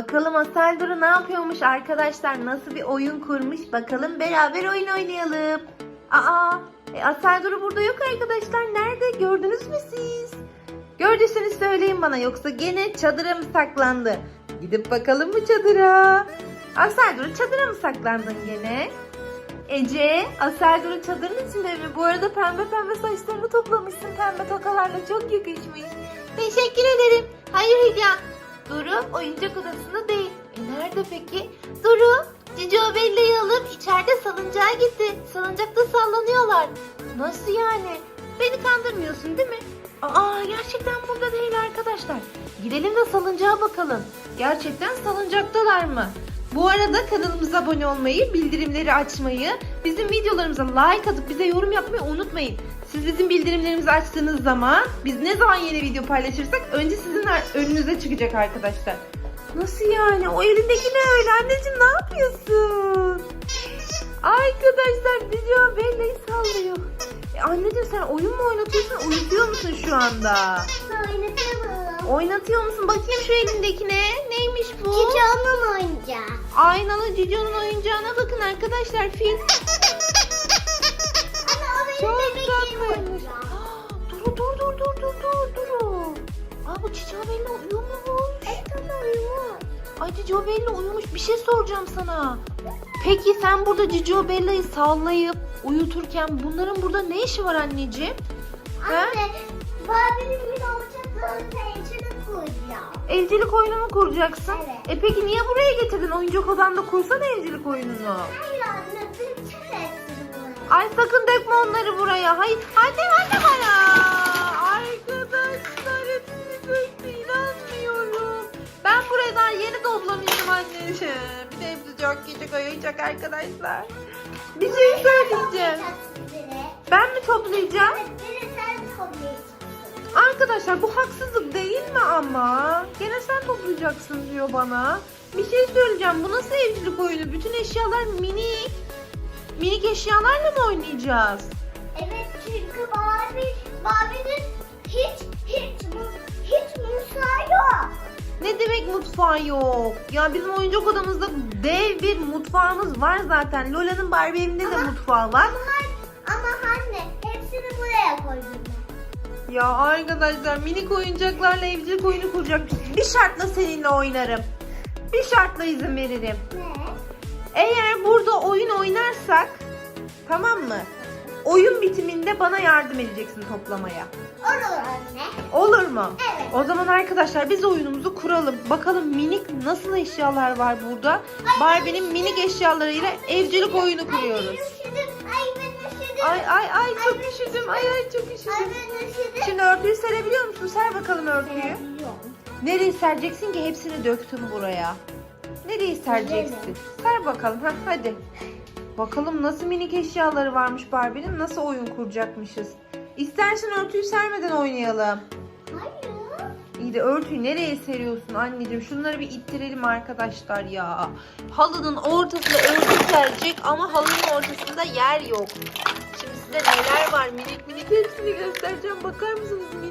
Bakalım Asel Duru ne yapıyormuş arkadaşlar? Nasıl bir oyun kurmuş? Bakalım beraber oyun oynayalım. Aa, e, Asel Duru burada yok arkadaşlar. Nerede? Gördünüz mü siz? Gördüyseniz söyleyin bana yoksa gene çadıra mı saklandı? Gidip bakalım mı çadıra? Asel Duru çadıra mı saklandın gene? Ece, Asel Duru çadırın içinde mi? Bu arada pembe pembe saçlarını toplamışsın pembe tokalarla çok yakışmış. Teşekkür ederim. Hayır Hülya. Duru oyuncak odasında değil. E nerede peki? Duru, Cici Bella'yı alıp içeride salıncağa gitti. Salıncakta sallanıyorlar. Nasıl yani? Beni kandırmıyorsun değil mi? Aa gerçekten burada değil arkadaşlar. Gidelim de salıncağa bakalım. Gerçekten salıncaktalar mı? Bu arada kanalımıza abone olmayı, bildirimleri açmayı, bizim videolarımıza like atıp bize yorum yapmayı unutmayın. Siz bizim bildirimlerimizi açtığınız zaman biz ne zaman yeni video paylaşırsak önce sizin önünüze çıkacak arkadaşlar. Nasıl yani? O elindeki ne öyle? Anneciğim ne yapıyorsun? Arkadaşlar video Bella'yı sallıyor. E anneciğim sen oyun mu oynatıyorsun? Uyutuyor musun şu anda? Oynatalım. Oynatıyor musun? Bakayım şu elindekine. Neymiş bu? Cici onun oyuncağı. Aynalı Cico'nun oyuncağına bakın arkadaşlar fil. Dur dur dur dur dur dur. Aa bu Cico belli uyumuş. Evet ama uyuyor. Ay Cico belli uyumuş. Bir şey soracağım sana. Peki sen burada Cico Bella'yı sallayıp uyuturken bunların burada ne işi var anneciğim? Anne, Barbie'nin bir oyuncaklarını içine koyacağım. Evcilik oyunu mu kuracaksın? Evet. E peki niye buraya getirdin? Oyuncak odanda kursana evcilik oyununu. Hayır anne, buraya. Ay sakın dökme onları buraya. Hayır. Anne anne bana. Anneciğim. Bir de çok küçük oyuncak arkadaşlar. Bir şey söyleyeceğim. Ben mi toplayacağım? Arkadaşlar bu haksızlık değil mi ama? Gene sen toplayacaksın diyor bana. Bir şey söyleyeceğim. Bu nasıl evcilik oyunu? Bütün eşyalar minik. Minik eşyalarla mı oynayacağız? Evet çünkü Barbie, Barbie'nin hiç, hiç, hiç yok. Ne demek mutfağı yok? Ya bizim oyuncak odamızda dev bir mutfağımız var zaten. Lola'nın Barbie evinde de Ama- mutfağı var. Ama, ama anne, hepsini buraya koydum. Ya arkadaşlar minik oyuncaklarla evcilik oyunu kuracak. Bir şartla seninle oynarım. Bir şartla izin veririm. Ne? Eğer burada oyun oynarsak tamam mı? Oyun bitiminde bana yardım edeceksin toplamaya. Olur anne. Olur mu? Evet. O zaman arkadaşlar biz oyunumuzu kuralım. Bakalım minik nasıl eşyalar var burada. Barbie'nin minik eşyalarıyla evcilik oyunu Ay kuruyoruz. Ay ben üşüdüm. Ay ay ay çok Ay, üşüdüm. Ay ay çok Ay üşüdüm. ben üşüdüm. Şimdi örtüyü serebiliyor musun? Ser bakalım örtüyü. Nereye sereceksin ki hepsini döktüm buraya. Nereye sereceksin? Ser bakalım. Heh, hadi. Bakalım nasıl minik eşyaları varmış Barbie'nin. Nasıl oyun kuracakmışız. İstersen örtüyü sermeden oynayalım. Hayır. İyi de örtüyü nereye seriyorsun anneciğim? Şunları bir ittirelim arkadaşlar ya. Halının ortasında örtü serecek ama halının ortasında yer yok. Şimdi size neler var minik minik hepsini göstereceğim. Bakar mısınız minik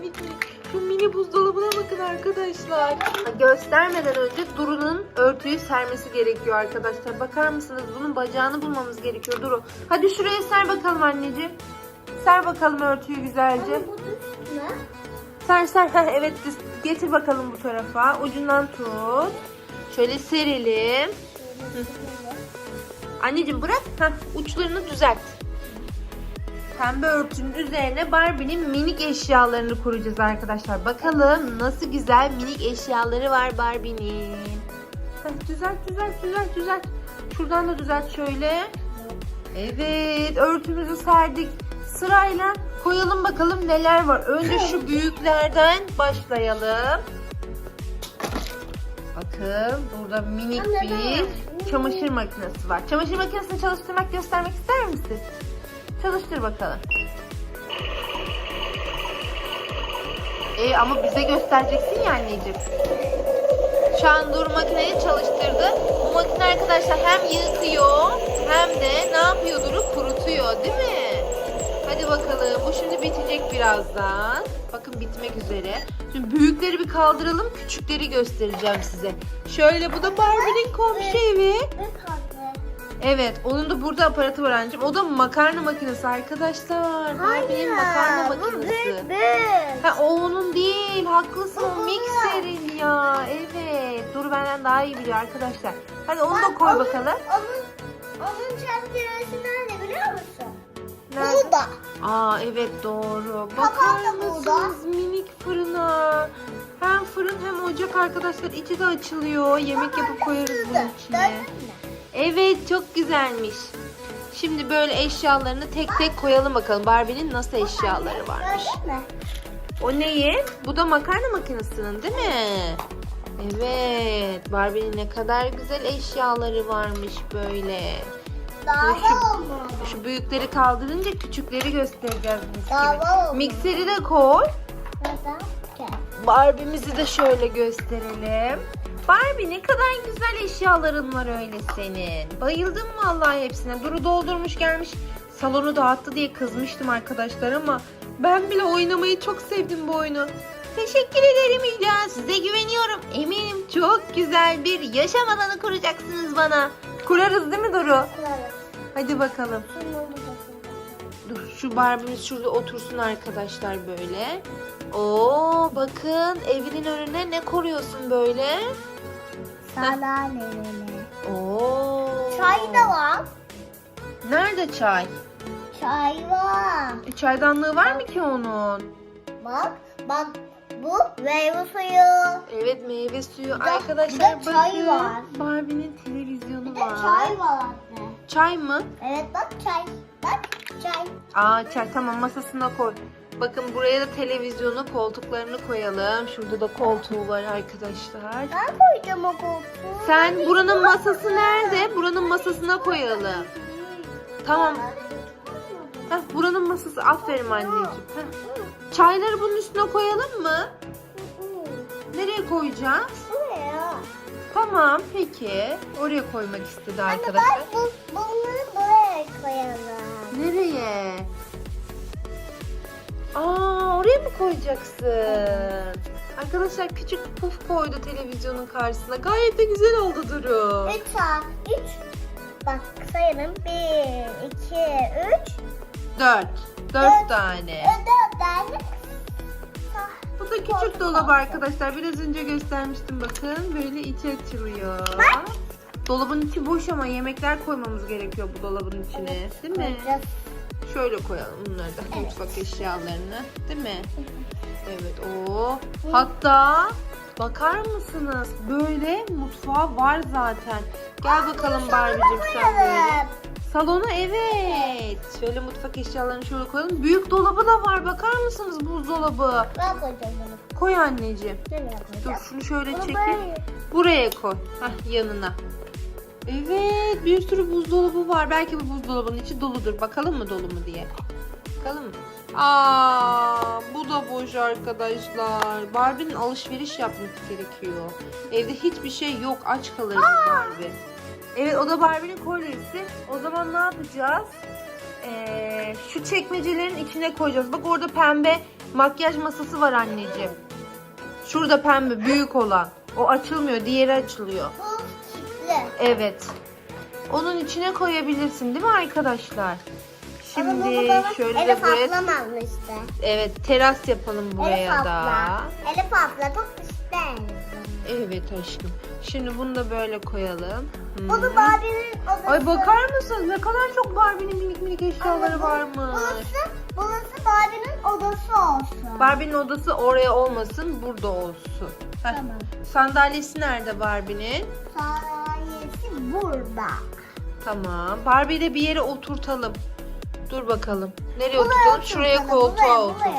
mini buzdolabına bakın arkadaşlar. Göstermeden önce Duru'nun örtüyü sermesi gerekiyor arkadaşlar. Bakar mısınız? Bunun bacağını bulmamız gerekiyor Duru. Hadi şuraya ser bakalım anneciğim. Ser bakalım örtüyü güzelce. Anne? Ser ser. Heh, evet getir bakalım bu tarafa. Ucundan tut. Şöyle serelim. Anneciğim bırak. Heh, uçlarını düzelt. Pembe örtünün üzerine Barbie'nin minik eşyalarını kuracağız arkadaşlar. Bakalım nasıl güzel minik eşyaları var Barbie'nin. Düzelt düzelt düzelt düzelt. Şuradan da düzelt şöyle. Evet örtümüzü serdik. Sırayla koyalım bakalım neler var. Önce şu büyüklerden başlayalım. Bakın burada minik bir çamaşır makinesi var. Çamaşır makinesini çalıştırmak göstermek ister misin? Çalıştır bakalım. E ama bize göstereceksin ya anneciğim. Şu an Dur makineyi çalıştırdı. Bu makine arkadaşlar hem yıkıyor hem de ne yapıyor Dur'u kurutuyor değil mi? Hadi bakalım bu şimdi bitecek birazdan. Bakın bitmek üzere. Şimdi büyükleri bir kaldıralım, küçükleri göstereceğim size. Şöyle bu da Barbie'nin komşu evi. Evet, onun da burada aparatı var anneciğim. O da makarna makinesi arkadaşlar. Barbie'nin makarna bu makinesi. büyük büyük. Ha o onun değil. Haklısın o Bu mikserin ya. Evet. Dur benden daha iyi biliyor arkadaşlar. Hadi onu da Bak, koy onun- bakalım. Onun, onun çerçevesi nerede biliyor musun? Nerede? Burada. Aa evet doğru. Bakar da burada. mısınız minik fırına? Hem fırın hem ocak arkadaşlar. içi de açılıyor. Yemek yapıp koyarız bunun içine. Gördün mü? Evet çok güzelmiş. Şimdi böyle eşyalarını tek tek koyalım bakalım. Barbie'nin nasıl eşyaları varmış. O neyi? Bu da makarna makinesinin değil mi? Evet. Barbie'nin ne kadar güzel eşyaları varmış böyle. Şu-. Şu büyükleri kaldırınca küçükleri göstereceğiz mis gibi. Mikseri de koy. Barbie'mizi de şöyle gösterelim. Barbie ne kadar güzel eşyaların var öyle senin. Bayıldım vallahi hepsine. Duru doldurmuş gelmiş. Salonu dağıttı diye kızmıştım arkadaşlar ama ben bile oynamayı çok sevdim bu oyunu. Teşekkür ederim İlya. Size güveniyorum. Eminim çok güzel bir yaşam alanı kuracaksınız bana. Kurarız değil mi Duru? Kurarız. Hadi bakalım. Dur şu Barbie'miz şurada otursun arkadaşlar böyle. Oo bakın evinin önüne ne koruyorsun böyle? Sandalyeleri. Oo. Çay da var. Nerede çay? Çay var. E, çaydanlığı var mı ki onun? Bak, bak bu meyve suyu. Evet meyve suyu. Bir de- Arkadaşlar bir de çay bakın. var. Barbie'nin televizyonu Bir de var. çay var anne. Çay mı? Evet bak çay. Bak çay. Aa çay tamam masasına koy. Bakın buraya da televizyonu, koltuklarını koyalım. Şurada da koltuğu var arkadaşlar. Ben koyacağım o koltuğu. Sen buranın masası nerede? Buranın masasına koyalım. Tamam. Heh, buranın masası. Aferin anneciğim. Heh. Çayları bunun üstüne koyalım mı? Nereye koyacağız? Buraya. Tamam peki. Oraya koymak istedi Anne arkadaşlar. bak bu, bunları buraya koyalım. Nereye? Aa oraya mı koyacaksın? Arkadaşlar küçük puf koydu televizyonun karşısına. Gayet de güzel oldu Duru. Üç saat. Üç. Bak sayalım. Bir, iki, üç. Dört. Dört Dört. tane. Dört tane. Bu da küçük dolap arkadaşlar. Biraz önce göstermiştim bakın. Böyle içi açılıyor. Dolabın içi boş ama yemekler koymamız gerekiyor bu dolabın içine. Değil mi? Koyacağız. Şöyle koyalım bunları da Evet. mutfak eşyalarını. Değil mi? Evet o. Hatta bakar mısınız? Böyle mutfağı var zaten. Gel bakalım Barbie'cim sen böyle. Salona evet. Şöyle mutfak eşyalarını şöyle koyalım. Büyük dolabı da var. Bakar mısınız buzdolabı? Ben koyacağım bunu. Koy anneciğim. Dur şunu şöyle böyle- buraya koy. Hah yanına. Evet bir sürü buzdolabı var. Belki bu buzdolabının içi doludur. Bakalım mı dolu mu diye. Bakalım mı? Aa, bu da boş arkadaşlar. Barbie'nin alışveriş yapması gerekiyor. Evde hiçbir şey yok. Aç kalırız Barbie. Evet o da Barbie'nin kolyesi. O zaman ne yapacağız? Ee, şu çekmecelerin içine koyacağız. Bak orada pembe makyaj masası var anneciğim. Şurada pembe büyük olan. O açılmıyor. Diğeri açılıyor. Kilitli. Evet. Onun içine koyabilirsin değil mi arkadaşlar? Ama bu Şimdi şöyle de Elif buraya ablam almıştı. evet teras yapalım Elif buraya da. abla. Elif abla çok ister. Evet aşkım. Şimdi bunu da böyle koyalım. Hmm. Bunu Barbie'nin odası. Ay bakar mısınız ne kadar çok Barbie'nin minik minik eşyaları varmış. Burası, burası Barbie'nin odası olsun. Barbie'nin odası oraya olmasın, burada olsun. Heh. Tamam. Sandalyesi nerede Barbie'nin? Sayesi burada. Tamam. Barbie'yi de bir yere oturtalım. Dur bakalım. Nereye oturtalım? Şuraya koltuğa otur.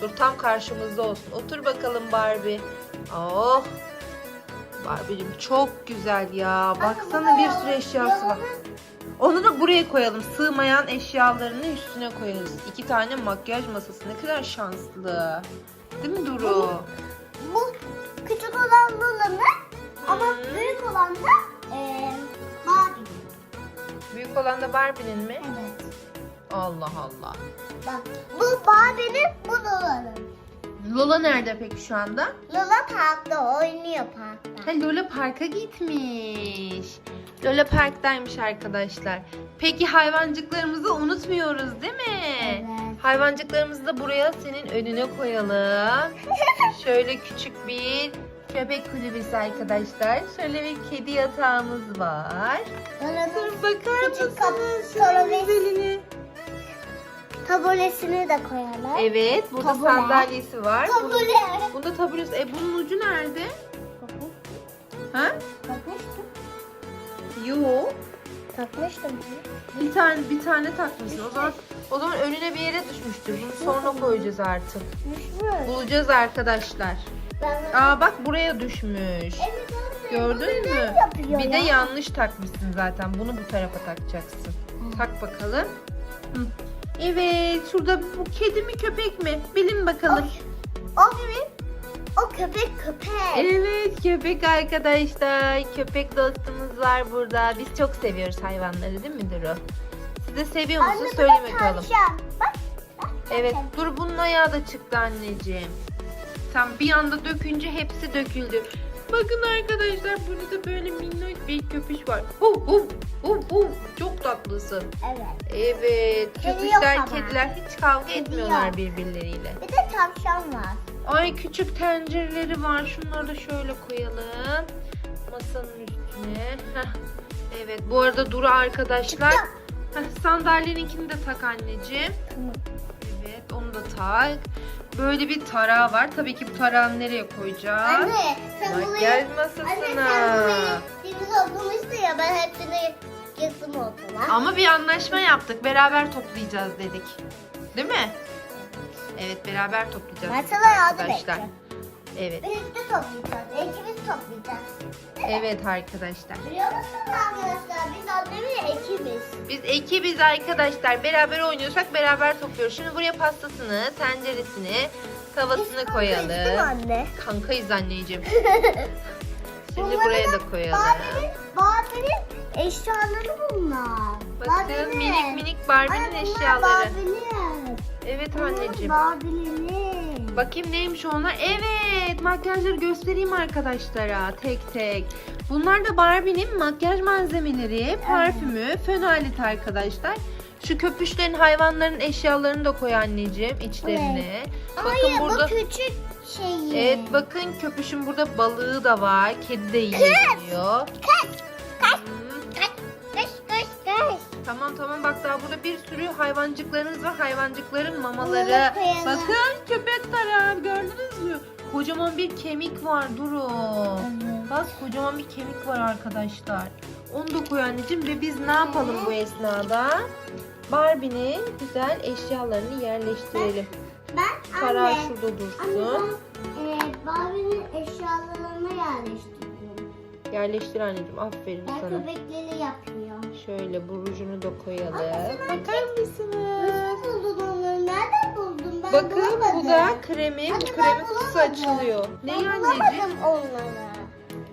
Dur tam karşımızda olsun. Otur bakalım Barbie. Oh. Barbie'cim çok güzel ya. Baksana bir bu sürü eşyası var. Onu da buraya koyalım. Sığmayan eşyalarını üstüne koyarız. İki tane makyaj masası. Ne kadar şanslı. Değil mi Duru? Bu küçük olan Lula'nın ama büyük olan da eee Barbie'nin. Büyük olan da Barbie'nin mi? Evet. Allah Allah. Bak bu Barbie'nin bu Lola'nın. Lola nerede peki şu anda? Lola parkta oynuyor parkta. Ha Lola Park'a gitmiş. Lola Park'taymış arkadaşlar. Peki hayvancıklarımızı unutmuyoruz değil mi? Evet. Hayvancıklarımızı da buraya senin önüne koyalım. Şöyle küçük bir köpek kulübesi arkadaşlar. Şöyle bir kedi yatağımız var. Dur bakar mısınız? Şunun güzeline. taburesini de koyalım. Evet burada Tabure. sandalyesi var. Tabure. Bunda taburesi. E bunun ucu nerede? Ha? Takmıştım. Yok. Takmıştım. Bir tane bir tane takmışsın. O zaman o zaman önüne bir yere düşmüştür. Bunu sonra koyacağız artık. Düşmüş. Bulacağız arkadaşlar. Aa bak buraya düşmüş. Gördün mü? Bir de ya. yanlış takmışsın zaten. Bunu bu tarafa takacaksın. Tak bakalım. Hı. Evet, şurada bu kedi mi köpek mi? Bilin bakalım. O, o köpek köpek. Evet, köpek arkadaşlar. Köpek dostumuz var burada. Biz çok seviyoruz hayvanları değil mi Duru? Siz de seviyor musunuz? Anne Söyle bakalım. tavşan. Bak. bak, Evet, dur bunun ayağı da çıktı anneciğim. Tam bir anda dökünce hepsi döküldü. Bakın arkadaşlar burada da böyle minnoş bir köpüş var. Hu hu hu hu. Çok tatlısın. Evet. Evet, Kedi yok köpüşler, ama. kediler hiç kavga Kedi etmiyorlar yok. birbirleriyle. Bir de tavşan var. Ay küçük tencereleri var. Şunları da şöyle koyalım. Masanın üstüne. Heh. Evet, bu arada Duru arkadaşlar. Heh, sandalyeninkini de tak anneciğim. Tamam. Onu da tak. Böyle bir tarağı var. Tabii ki bu tarağı nereye koyacağız? Anne sen Makyaj burayı... Anne masasına. sen deniz okumuştun ya ben hepsini yazım okuma. Ama bir anlaşma yaptık. Beraber toplayacağız dedik. Değil mi? Evet beraber toplayacağız. Yardım arkadaşlar. edeceğim. Evet. Birlikte toplayacağız. İkimiz toplayacağız. Evet arkadaşlar. Biliyor musunuz arkadaşlar biz annemle ekibiz. Biz ekibiz arkadaşlar. Beraber oynuyorsak beraber topluyoruz. Şimdi buraya pastasını, tenceresini, tavasını Biz kankayız koyalım. değil mi anne? Kankayız anneciğim. Şimdi buraya da koyalım. Barbie'nin, Barbie'nin eşyaları bunlar. Bakın Barbie'nin. minik minik Barbie'nin eşyaları. Barbie'nin. Evet anneciğim. Barbie'nin. Bakayım neymiş onlar? Evet, makyajları göstereyim arkadaşlara tek tek. Bunlar da Barbie'nin makyaj malzemeleri, parfümü, fön aleti arkadaşlar. Şu köpüşlerin hayvanların eşyalarını da koy anneciğim içlerine. Bakın Hayır burada bu küçük şeyi. Evet bakın köpüşün burada balığı da var. Kedi de yiyebiliyor. Kaç. Kaç. Tamam tamam bak daha burada bir sürü hayvancıklarımız var. Hayvancıkların mamaları. Koyalım. Bakın köpek tarağı gördünüz mü? Kocaman bir kemik var Duru. Bak kocaman bir kemik var arkadaşlar. Onu da koy anneciğim ve biz ne yapalım bu esnada? Barbie'nin güzel eşyalarını yerleştirelim. Ben Tarağı anne. şurada Anne dursun. ben e, Barbie'nin eşyalarını yerleştirdim. Yerleştir anneciğim aferin Ben sana. köpekleri yapıyorum. Şöyle bu rujunu da koyalım. Anne, Bakar mısınız? Nasıl buldun onları? Nereden buldun? Ben Bakın bulamadım. bu da kremi. Anne, Bu ben kremin kutusu bulamadım. açılıyor. Ben Neyi anneciğim? bulamadım onları.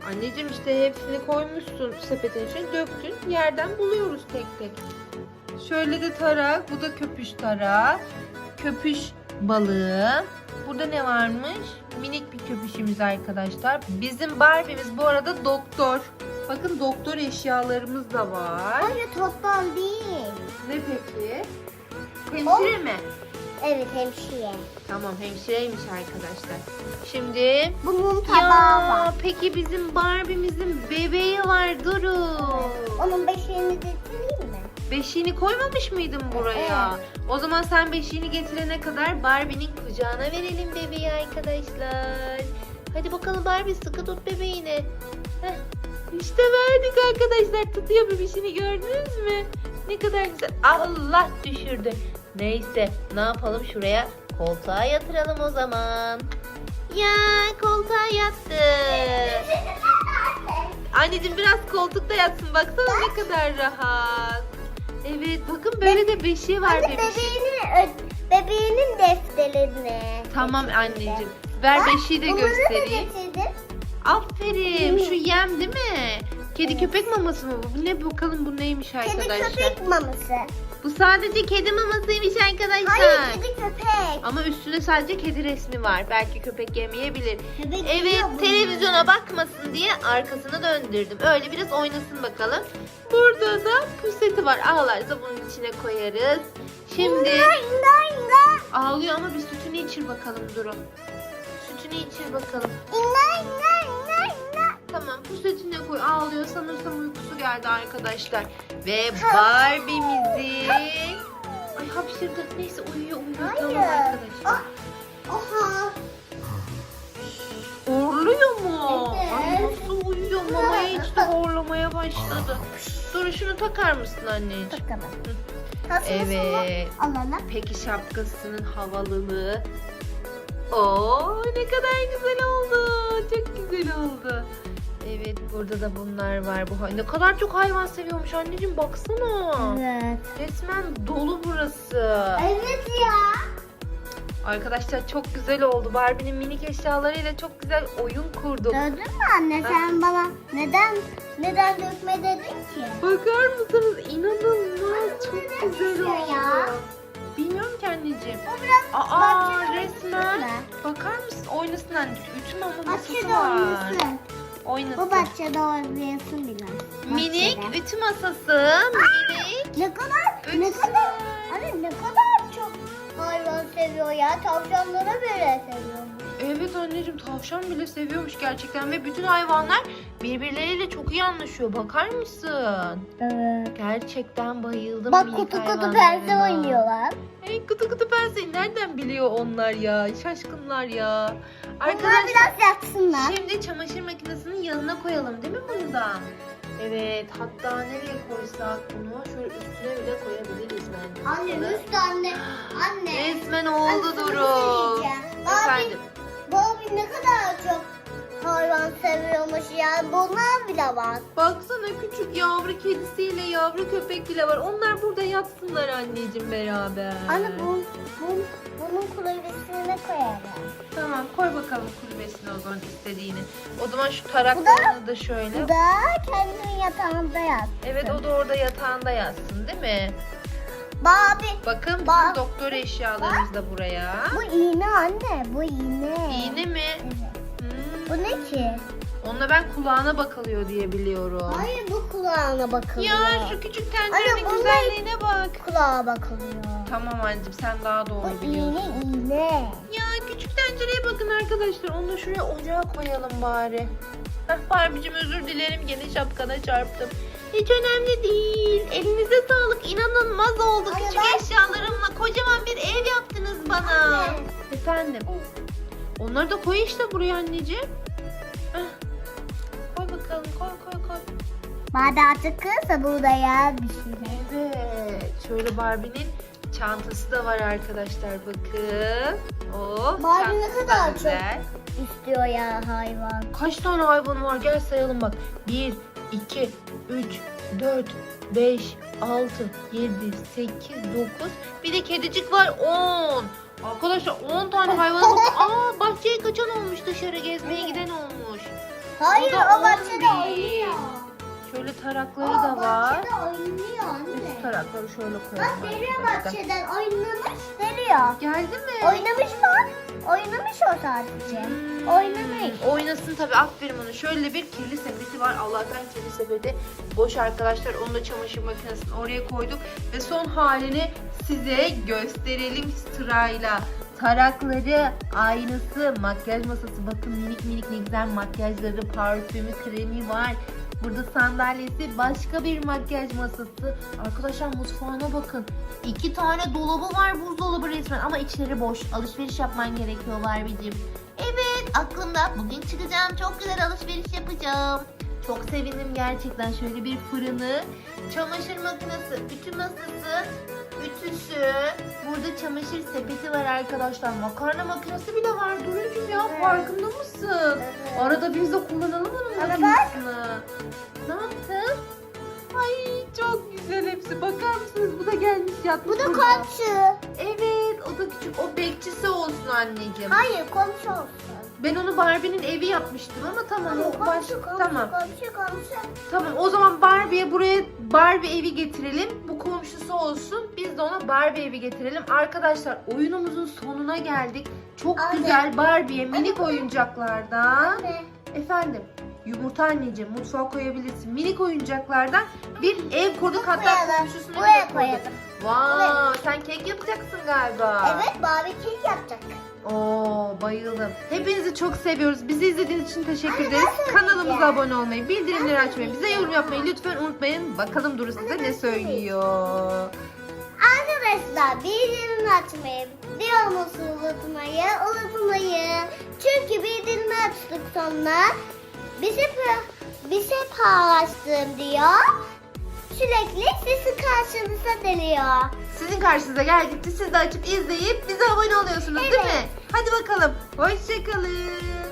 Anneciğim işte hepsini koymuşsun sepetin içine döktün. Yerden buluyoruz tek tek. Şöyle de tarak. Bu da köpüş tarağı. Köpüş balığı. Burada ne varmış? Minik bir köpüşümüz arkadaşlar. Bizim Barbie'miz bu arada doktor. Bakın doktor eşyalarımız da var. Hayır toplam değil. Ne peki? Hemşire mi? Evet hemşire. Tamam hemşireymiş arkadaşlar. Şimdi Bu mum tabağı var. peki bizim Barbie'mizin bebeği var Duru. Onun beşiğini getireyim mi? Beşiğini koymamış mıydın buraya? O zaman sen beşiğini getirene kadar Barbie'nin kucağına verelim bebeği arkadaşlar. Hadi bakalım Barbie sıkı tut bebeğini. Heh. İşte verdik arkadaşlar. Tutuyor bebişini gördünüz mü? Ne kadar güzel. Allah düşürdü. Neyse ne yapalım şuraya koltuğa yatıralım o zaman. Ya koltuğa yattı. Anneciğim biraz koltukta yatsın. Baksana ne kadar rahat. Evet bakın böyle de beşiği var Anne bebişin. bebeğinin, ö- bebeğinin defterini. Tamam anneciğim. Ver Bak, beşiği de bunları da göstereyim. getirdim. Aferin. Şu yem değil mi? Kedi köpek maması mı bu? Bu ne bakalım bu neymiş Kedi arkadaşlar. köpek maması. Bu sadece kedi mamasıymış arkadaşlar. Hayır kedi köpek. Ama üstünde sadece kedi resmi var. Belki köpek yemeyebilir. Köpek Evet yiyor bunu. televizyona bakmasın diye arkasını döndürdüm. Öyle biraz oynasın bakalım. Burada da puseti var. Ağlarsa bunun içine koyarız. Şimdi İnga inga inga. ağlıyor ama bir sütünü içir bakalım Duru. Sütünü içir bakalım. İnga inga. Tamam pusetine koy. Ağlıyor sanırsam uykusu geldi arkadaşlar. Ve Barbie'mizin... Ay hapşırdı. Neyse uyuyor uyuyor. Tamam arkadaşlar. Ah, Oha. Horluyor mu? Evet. Ay nasıl uyuyor? Mamaya içti horlamaya başladı. Dur şunu takar mısın anneciğim? Bakalım. Nasıl Evet. Alalım. Peki şapkasının havalılığı. Oo ne kadar güzel oldu. Çok güzel oldu. Evet burada da bunlar var. Bu ne kadar çok hayvan seviyormuş anneciğim baksana. Evet. Resmen dolu burası. Evet ya. Arkadaşlar çok güzel oldu. Barbie'nin minik eşyalarıyla çok güzel oyun kurduk. Gördün mü anne sen bana neden neden dökme dedin ki? Bakar mısınız? İnanılmaz çok güzel oldu. ya? Bilmiyorum ki anneciğim. Bu biraz Aa bahçede resmen. Bakar mısın? Oynasın anneciğim. Ütü mama masası Bahçede var. oynasın. Oynasın. Bu bahçede oynayasın biraz. Minik Bahçede. ütü masası. Minik. Ne kadar ne Ütüsü. kadar anne ne kadar çok hayvan seviyor ya. Tavşanlara bile seviyor. Evet anneciğim tavşan bile seviyormuş gerçekten ve bütün hayvanlar birbirleriyle çok iyi anlaşıyor. Bakar mısın? Evet. Gerçekten bayıldım Bak kutu kutu pense oynuyorlar. Hey kutu kutu pense nereden biliyor onlar ya? Şaşkınlar ya. Arkadaşlar biraz yatsınlar. şimdi çamaşır makinesinin yanına koyalım değil mi bunu da? Evet hatta nereye koysak bunu şöyle üstüne bile koyabiliriz bence. Anne üst anne. Anne. Resmen Anne, oldu sana Duru. söyleyeceğim. Efendim. Bobby ne kadar çok hayvan seviyormuş ya. Bunlar bile var. Baksana küçük yavru kedisiyle yavru köpek bile var. Onlar burada yatsınlar anneciğim beraber. Anne bu, bu, bunun kulübesine koyalım. Tamam koy bakalım kulübesine o zaman istediğini. O zaman şu taraklarını da şöyle. Bu da kendinin yatağında yatsın. Evet o da orada yatağında yatsın değil mi? Bobby. Bakın Bak. doktor eşyalarımız da buraya. Bu iğne anne. Bu iğne. İğne mi? Evet. Bu ne ki? Onunla ben kulağına bakılıyor diye biliyorum. Hayır bu kulağına bakılıyor. Ya şu küçük tencerenin bunlar- güzelliğine bak. Kulağa bakılıyor. Tamam anneciğim sen daha Bu doğru biliyorsun. iğne iğne. Ya küçük tencereye bakın arkadaşlar. Onu da şuraya ocağa koyalım bari. Heh Barbie'cim özür dilerim. Gene şapkana çarptım. Hiç önemli değil. Elinize sağlık. İnanılmaz oldu. Anne, Küçük ben- eşyalarımla kocaman bir ev yaptınız bana. Anne. Efendim. Onları da koy işte buraya anneciğim. Koy bakalım. Koy koy koy. Bade artık kızsa burada ya bir şey. Evet. Şöyle Barbie'nin çantası da var arkadaşlar. Bakın. Oh, Barbie ne çantası da kadar çok. İstiyor ya hayvan. Kaç tane hayvan var? Gel sayalım bak. 1, 2, 3, 4, 5, 6, 7, 8, 9. Bir de kedicik var 10. Arkadaşlar 10 tane hayvanımız. Aa bahçeye kaçan olmuş dışarı gezmeye giden olmuş. Hayır O da o bahçede 11. oynuyor. Şöyle tarakları O da var. bahçede oynuyor Üst anne. tarakları şöyle Bak koyalım. deriyor arkadaşlar. bahçeden oynamış deriyor. Geldi mi? Oynamış mı? Oynamış o sadece. Hmm, Oynamış. Oynasın tabii aferin ona. Şöyle bir kirli sepeti var. Allah'tan kirli sepeti boş arkadaşlar. Onu da çamaşır makinesine oraya koyduk. Ve son halini size gösterelim sırayla. Tarakları, aynası, makyaj masası. Bakın minik minik ne güzel makyajları, parfümü, kremi var. Burada sandalyesi, başka bir makyaj masası. Arkadaşlar mutfağına bakın. İki tane dolabı var buzdolabı resmen ama içleri boş. Alışveriş yapman gerekiyor Barbie'cim. Evet aklımda bugün çıkacağım çok güzel alışveriş yapacağım. Çok sevindim gerçekten şöyle bir fırını, çamaşır makinesi, ütü masası, ütüsü, burada çamaşır sepeti var arkadaşlar. Makarna makinesi bile var Duru'cum ya Evet. farkında mısın? Evet. Arada biz de kullanalım onun bak. makinesini. Ne yaptın? Ay çok güzel hepsi. Bakar mısınız? Bu da gelmiş yatmış Bu da komşu. Evet o da küçük. O bekçisi olsun anneciğim. Hayır komşu olsun. Ben onu Barbie'nin evi yapmıştım ama tamam o baş... komşu, komşu, Tamam. komşu, komşu. Tamam o zaman Barbie'ye buraya Barbie evi getirelim. Bu komşusu olsun. Biz de ona Barbie evi getirelim. Arkadaşlar oyunumuzun sonuna geldik. Çok Anne. güzel Barbie'ye minik oyuncaklardan. Anne. Efendim yumurta anneciğim mutfağa koyabilirsin. Minik oyuncaklardan bir ev kurduk hatta koyalım. komşusunu Buraya bile kurduk. koyalım. Vay sen kek yapacaksın galiba. Evet Barbie kek yapacak. Oo bayıldım. Hepinizi çok seviyoruz. Bizi izlediğiniz için teşekkür Anne, ederiz. ben Kanalımıza söyleyeceğim. abone olmayı, bildirimleri açmayı, bize yorum yapmayı lütfen unutmayın. Bakalım Duru size ne ben söylüyor. Arkadaşlar bildirim açmayı, videomuzu unutmayı, unutmayın. Çünkü bildirim açtık sonra bize, pa- bize paylaştım diyor. Sürekli sesi karşınıza geliyor. Sizin karşınıza geldikçe siz de açıp izleyip bize abone oluyorsunuz değil Evet. mi? Hadi bakalım. Hoşçakalın.